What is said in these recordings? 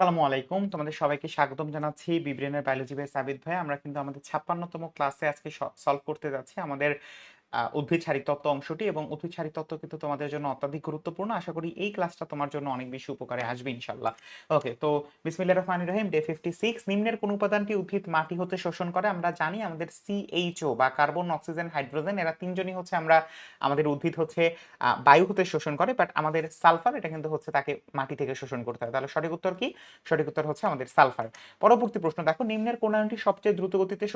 আসসালামু আলাইকুম। তোমাদের সবাইকে স্বাগতম জানাচ্ছি বিব্রেনের বায়োলজি বাই সাবিদ ভাই। আমরা কিন্তু আমাদের ছাপ্পান্নতম ক্লাসে আজকে সলভ করতে যাচ্ছি আমাদের উদ্ভিদ তত্ত্ব অংশটি এবং উদ্ভিদ তত্ত্ব কিন্তু তোমাদের জন্য অত্যাধিক গুরুত্বপূর্ণ। আশা করি এই ক্লাসটা তোমার জন্য অনেক বেশি উপকারে আসবে, ইনশাল্লাহ। ওকে, তো বিসমিল্লাহ রহমান রহিম, ডে ফিফটি সিক্স, নিম্নের কোন উপাদানটি উদ্ভিদ মাটি হতে শোষণ করে? আমরা জানি আমাদের সিএইচও বা কার্বন, অক্সিজেন, হাইড্রোজেন, এরা তিনজনই হচ্ছে আমরা, আমাদের উদ্ভিদ হচ্ছে বায়ু হতে শোষণ করে বাট আমাদের সালফার, এটা কিন্তু হচ্ছে তাকে মাটি থেকে শোষণ করতে হয়। তাহলে সঠিক উত্তর কি? সঠিক উত্তর হচ্ছে আমাদের সালফার। পরবর্তী প্রশ্ন, দেখো, নিম্নের কোন সবচেয়ে দ্রুত গতিতে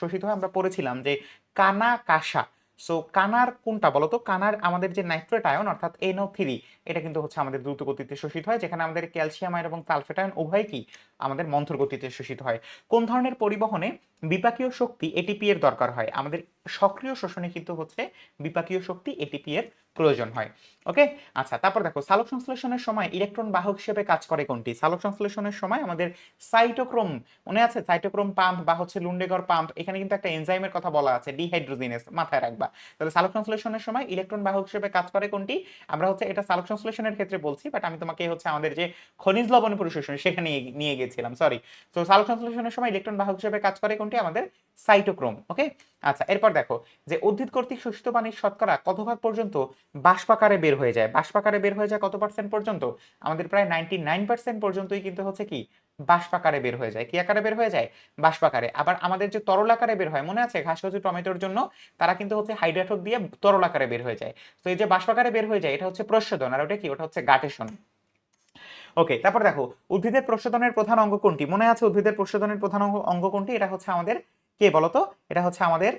শোষিত হয়। আমরা পড়েছিলাম যে কানা কাসা সো কানার কোনটা বলতো? কানার আমাদের যে নাইট্রেট আয়ন অর্থাৎ এনও থ্রি এটা কিন্তু হচ্ছে আমাদের দ্রুত গতিতে শোষিত হয়, যেখানে আমাদের ক্যালসিয়াম আয়ন এবং সালফেট আয়ন উভয় কি আমাদের মন্থর গতিতে শোষিত হয়। কোন ধরনের পরিবহনে বিপাকীয় শক্তি এটিপি এর দরকার হয়। আমাদের সক্রিয় শোষণে কিন্তু হচ্ছে বিপাকীয় শক্তি এটিপি এর প্রয়োজন হয়। ওকে আচ্ছা তারপর দেখো, সালোক সংশ্লেষণের সময় ইলেকট্রন বাহক হিসেবে কাজ করে কোনটি? সালোক সংশ্লেষণের সময় আমাদের সাইটোক্রোম মনে আছে? সাইটোক্রোম পাম্প বা হচ্ছে লুন্ডেগর পাম্প এখানে কিন্তু একটা এনজাইমের কথা বলা আছে ডিহাইড্রোজিনেস মাথায় রাখবা। তাহলে সালোক সংশ্লেষণের সময় ইলেকট্রন বাহক হিসেবে কাজ করে কোনটি? আমরা হচ্ছে এটা সালোক সংশ্লেষণের ক্ষেত্রে বলছি বাট আমি তোমাকে হচ্ছে আমাদের যে খনিজ লবণ পরিশোষণ, সেখানে নিয়ে- গেছিলাম সরি তো সালোক সংশ্লেষণের সময় ইলেকট্রন বাহক হিসেবে কাজ করে কোনটি? আমাদের সাইটোক্রোম ওকে আচ্ছা এরপর দেখো যে উদ্ভিদ কর্তৃক শোষিত পানির শতকরা কত ভাগ পর্যন্ত বাষ্পাকারে বের হয়ে যায়? বাষ্পাকারে বের হয়ে যায় কত পার্সেন্ট পর্যন্ত? আমাদের প্রায় নাইনটি নাইন পার্সেন্ট পর্যন্তই কিন্তু হচ্ছে কি? বাষ্পাকারে বের হয়ে যায়। কি আকারে বের হয়ে যায়? বাষ্পাকারে। আবার আমাদের যে তরল আকারে বের হয়, মনে আছে? ঘাস কচু টমেটোর জন্য তারা কিন্তু হচ্ছে হাইড্রেটক দিয়ে তরল আকারে বের হয়ে যায়। তো এই যে বাষ্পাকারে বের হয়ে যায়, এটা হচ্ছে প্রশোধন আর ওটা কি? ওটা হচ্ছে গাটেশন ওকে তারপর দেখো, উদ্ভিদের প্রশোধনের প্রধান অঙ্গ কোনটি? মনে আছে উদ্ভিদের প্রশোধনের প্রধান অঙ্গ কোনটি? এটা হচ্ছে আমাদের, কে বলতো? এটা হচ্ছে আমাদের,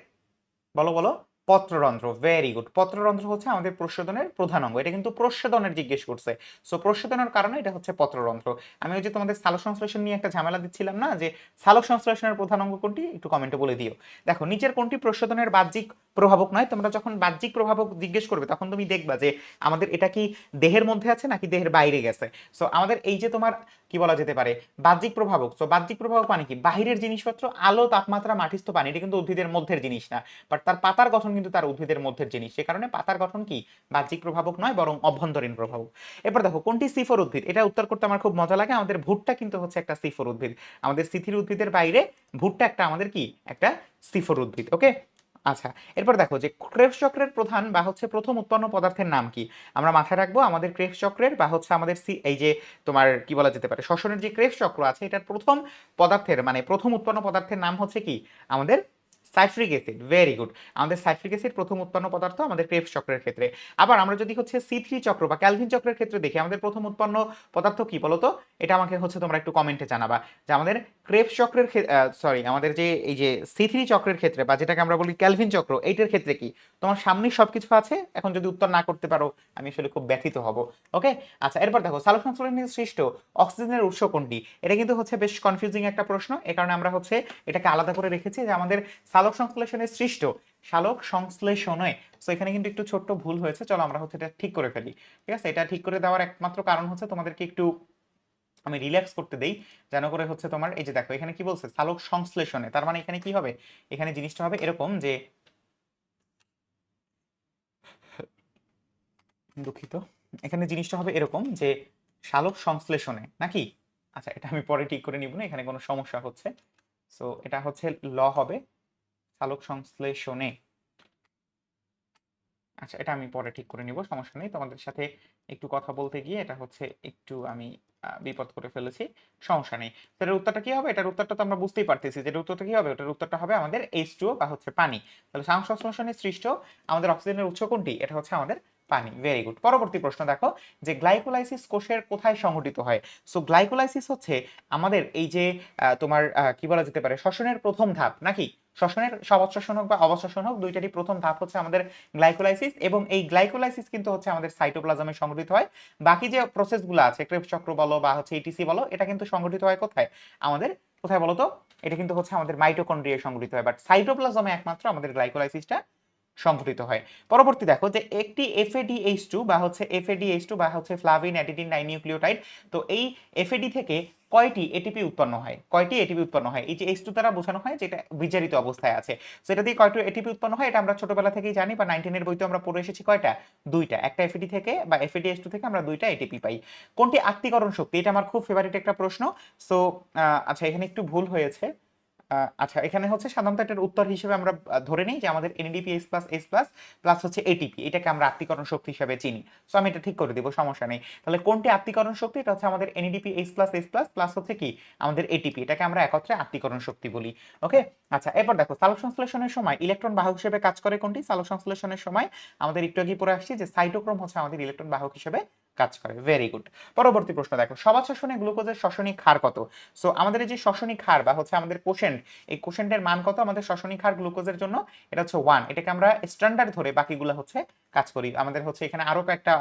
বলো বলো। পত্ররন্ধ্র ভেরি গুড পত্ররন্ধ্র হচ্ছে আমাদের প্রশোধনের প্রধান অঙ্গ। এটা কিন্তু প্রশোধনের জিজ্ঞেস করছে। সো প্রশোধনের কারণে এটা হচ্ছে পত্ররন্ধ্র। আমি ওই যে তোমাদের সালোক সংশ্লেষণ নিয়ে একটা ঝামেলা দিচ্ছিলাম না, যে সালোক সংশ্লেষণের প্রধান অঙ্গ কোনটি, একটু কমেন্টে বলে দিও। দেখো, নিচের কোনটি প্রশোধনের বাহ্যিক প্রভাবক নয়? তোমরা যখন বাহ্যিক প্রভাবক জিজ্ঞেস করবে, তখন তুমি দেখবা যে আমাদের এটা কি দেহের মধ্যে আছে নাকি দেহের বাইরে গেছে? সো আমাদের এই যে তোমার, কি বলা যেতে পারে, বাহ্যিক প্রভাবক। সো বাহ্যিক প্রভাবক মানে কি? বাহিরের জিনিসপত্র, আলো, তাপমাত্রা, মাটিস্থ পানি, এটা কিন্তু উদ্ভিদের মধ্যের জিনিস না। বাট তার পাতার গঠন কিন্তু তার উদ্ভিদের মধ্যে জিনিস। সে কারণে পাতার গঠন কি? বাহ্যিক প্রভাবক নয়, বরং অভ্যন্তরীণ প্রভাবক। এরপর দেখো, কোনটি সিফর উদ্ভিদ? এটা উত্তর করতে আমার খুব মজা লাগে। আমাদের ভুট্টা কিন্তু হচ্ছে একটা সিফর উদ্ভিদ। আমাদের সিথির উদ্ভিদের বাইরে ভুট্টা একটা আমাদের কি? একটা সিফর উদ্ভিদ, ওকে? আচ্ছা এরপর দেখো যে ক্রেবস চক্রের প্রধান বা হচ্ছে প্রথম উৎপন্ন পদার্থের নাম কি? আমরা মাথায় রাখব আমাদের ক্রেবস চক্রের বা হচ্ছে আমাদের এই যে তোমার কি বলা যেতে পারে, শ্বসনের যে ক্রেবস চক্র আছে, এটার প্রথম পদার্থের মানে প্রথম উৎপন্ন পদার্থের নাম হচ্ছে কি? আমাদের সাইট্রিক অ্যাসিড ভেরি গুড আমাদের সাইট্রিক অ্যাসিড প্রথম উৎপন্ন পদার্থ আমাদের ক্রেবস চক্রের ক্ষেত্রে। আবার আমরা যদি হচ্ছে সি থ্রি চক্র বা ক্যালভিন চক্রের ক্ষেত্রে দেখি, আমাদের প্রথম উৎপন্ন পদার্থ কি বলতো? এটা আমাকে হচ্ছে তোমরা একটু কমেন্টে জানাবা। যে আমাদের ক্রেবস চক্রের সরি আমাদের যে, এই যে সি থ্রি চক্রের ক্ষেত্রে বা যেটাকে আমরা বলি ক্যালভিন চক্র, এইটার ক্ষেত্রে কি? তোমার সামনেই সবকিছু আছে? এখন যদি উত্তর না করতে পারো, আমি আসলে খুব ব্যথিত হব। ওকে আচ্ছা এরপর দেখো সংশ্লেষণের সৃষ্ট অক্সিজেনের উৎস কোনটি? এটা কিন্তু হচ্ছে বেশ কনফিউজিং একটা প্রশ্ন। এ কারণে আমরা হচ্ছে এটাকে আলাদা করে রেখেছি যে আমাদের সালোক সংশ্লেষণের সৃষ্ট সালোক সংশ্লেষণে। সো এখানে কিন্তু একটু ছোট্ট ভুল হয়েছে। চলো আমরা হচ্ছে এটা ঠিক করে ফেলি। ঠিক আছে? এটা ঠিক করে দেওয়ার একমাত্র কারণ হচ্ছে তোমাদেরকে একটু আমি রিল্যাক্স করতে দেই, যেন করে হচ্ছে তোমার, এই যে দেখো, এখানে কি বলছে? সালোক সংশ্লেষণে। তার মানে এখানে কি হবে? এখানে জিনিসটা হবে এরকম যে দুঃখিত। এখানে জিনিসটা হবে এরকম যে সালোক সংশ্লেষণে, নাকি? আচ্ছা এটা আমি পরে ঠিক করে নিব না, এখানে কোনো সমস্যা হচ্ছে। সো এটা হচ্ছে ল হবে। সালোক সংশ্লেষণে আচ্ছা এটা আমি পরে ঠিক করে নিব, সমস্যা নেই। তোমাদের সাথে একটু কথা বলতে গিয়ে এটা হচ্ছে একটু আমি বিপদ করে ফেলেছি, সমস্যা নেই। তাহলে উত্তরটা কি হবে? এটার উত্তরটা তো আমরা বুঝতেই পারতেছি যে উত্তরটা কি হবে? ওটার উত্তরটা হবে আমাদের এইচ টু বা হচ্ছে পানি। তাহলে সাংসংশ্লেষণের সংশ্লেষণে সৃষ্ট আমাদের অক্সিজেনের উৎস কোনটি? এটা হচ্ছে আমাদের পানি। ভেরি গুড পরবর্তী প্রশ্ন দেখো, যে গ্লাইকোলাইসিস কোষের কোথায় সংঘটিত হয়? সো গ্লাইকোলাইসিস হচ্ছে আমাদের এই যে তোমার কি বলা যেতে পারে, শ্বসনের প্রথম ধাপ নাকি? শ্বসনের সবশ্বসন হোক বা অবশ্বসন হোক, দুইটারই প্রথম ধাপ হচ্ছে আমাদের গ্লাইকোলাইসিস এবং এই গ্লাইকোলাইসিস কিন্তু হচ্ছে আমাদের সাইটোপ্লাজমে সংঘটিত হয়। বাকি যে প্রসেসগুলো আছে ক্রেবস চক্র বলো বা হচ্ছে ইটিসি বলো, এটা কিন্তু সংঘটিত হয় কোথায়? আমাদের, কোথায় বলো তো এটা কিন্তু হচ্ছে আমাদের মাইটোকন্ড্রিয়ায় সংঘটিত হয় বাট সাইটোপ্লাজমে একমাত্র আমাদের গ্লাইকোলাইসিসটা সংঘটিত হয়। পরবর্তী দেখো যে একটি এফএডিএইচ টু বা হচ্ছে এফএডিএইচ টু বা হচ্ছে ফ্লাভিন অ্যাডিডিন ডাইনিউক্লিওটাইড তো এই এফএডি থেকে কয়টি এটিপি উৎপন্ন হয়? কয়টি এটিপি উৎপন্ন হয়? এই যে এইচ টু দ্বারা বোঝানো হয় যেটা বিজারিত অবস্থায় আছে। সেটা দিয়ে কয়টি এটিপি উৎপন্ন হয়? এটা আমরা ছোটবেলা থেকেই জানি বা নাইনটিনের বইতে আমরা পড়ে এসেছি কয়টা? দুইটা। একটা এফএডি থেকে বা এফএডি এইচ টু থেকে আমরা দুইটা এটিপি পাই। কোনটি আত্মীকরণ শক্তি? এটা আমার খুব ফেভারিট একটা প্রশ্ন। সো আচ্ছা এখানে একটু ভুল হয়েছে। আচ্ছা এখানে হচ্ছে সাধারণত এটার উত্তর হিসেবে আমরা ধরে নিই যে আমাদের NADP S plus S plus plus হচ্ছে এটিপি এটাকে আমরা আত্মীকরণ শক্তি হিসেবে চিনি। সো আমি এটা ঠিক করে দিব, সমস্যা নেই। তাহলে কোনটি আত্মীকরণ শক্তি? এটা হচ্ছে আমাদের NDP S plus S plus plus হচ্ছে কি? আমাদের এটিপি এটাকে আমরা একত্রে আত্মীকরণ শক্তি বলি। ওকে আচ্ছা এরপর দেখো, সালোক সংশ্লেষণের সময় ইলেকট্রন বাহক হিসেবে কাজ করে কোনটি? সালোক সংশ্লেষণের সময় আমাদের একটু আগে পড়ে আসছি যে সাইটোক্রোম হচ্ছে আমাদের ইলেকট্রন বাহক হিসেবে কাজ করে। ভেরি গুড পরবর্তী প্রশ্ন, দেখো সবার শ্বসনে গ্লুকোজের শ্বসনিক হার কত? সো আমাদের যে শ্বসনিক হার বা হচ্ছে আমাদের কোশেন্ট এই কোশেন্টের মান কত আমাদের শ্বসনিক হার গ্লুকোজের জন্য? এটা হচ্ছে ওয়ান এটাকে আমরা স্ট্যান্ডার্ড ধরে বাকিগুলো হচ্ছে কাজ করি। আমাদের হচ্ছে এখানে আরও কয়েকটা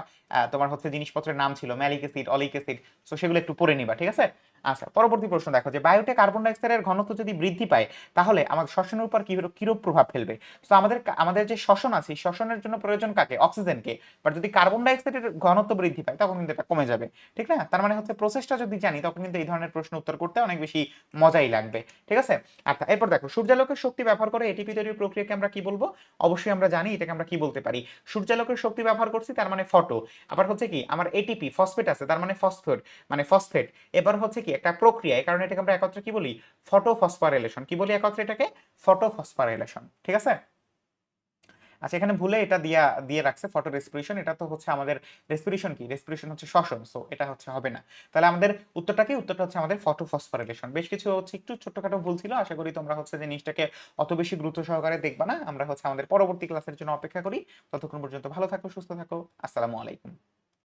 তোমার হচ্ছে জিনিসপত্রের নাম ছিল malic acid oleic acid so সেগুলো একটু পড়ে নিবা, ঠিক আছে? আচ্ছা পরবর্তী প্রশ্ন দেখো যে বায়ুতে কার্বন ডাইঅক্সাইডের ঘনত্ব যদি বৃদ্ধি পায়, তাহলে আমাদের শ্বসনের উপর কি কিরূপ প্রভাব ফেলবে? তো আমাদের আমাদের যে শ্বসন আছে শ্বসনের জন্য প্রয়োজন কাকে? অক্সিজেনকে বাট যদি কার্বন ডাইঅক্সাইডের ঘনত্ব বৃদ্ধি পায়, তখন কিন্তু এটা কমে যাবে। ঠিক না? তার মানে হচ্ছে প্রসেসটা যদি জানি, তখন কিন্তু এই ধরনের প্রশ্ন উত্তর করতে অনেক বেশি মজাই লাগবে। ঠিক আছে? আচ্ছা এরপর দেখো, সূর্যালোকের শক্তি ব্যবহার করে এটিপি তৈরির প্রক্রিয়াকে আমরা কি বলব? অবশ্যই আমরা জানি, এটাকে আমরা কি বলতে পারি? সূর্যালোকের শক্তি ব্যবহার করছি, তার মানে ফটো আবার হচ্ছে কি, আমার এটিপি ফসফেট আছে, তার মানে ফসফেট মানে ফসফেট এবার হচ্ছে কি একটা প্রক্রিয়া, এই কারণে এটাকে আমরা একত্রে কি বলি? ফটোফসফারিলেশন কি বলি একত্রে এটাকে? ফটোফসফারিলেশন ঠিক আছে? আচ্ছা এখানে ভুলে এটা দিয়া, দিয়ে রাখছে ফটো রেসপিরেশন এটা তো হচ্ছে আমাদের রেসপিরেশন কি? রেসপিরেশন হচ্ছে শ্বসন সো এটা হচ্ছে হবে না। তাহলে আমাদের উত্তরটা কি? উত্তরটা হচ্ছে আমাদের ফটো ফসফোরিলেশন বেশ কিছু হচ্ছে একটু ছোটখাটো ভুল ছিল। আশা করি তোমরা হচ্ছে জিনিসটাকে অত বেশি গুরুত্ব সহকারে দেখবা না। আমরা হচ্ছে আমাদের পরবর্তী ক্লাসের জন্য অপেক্ষা করি। ততক্ষণ পর্যন্ত ভালো থাকো, সুস্থ থাকো। আসসালামু আলাইকুম।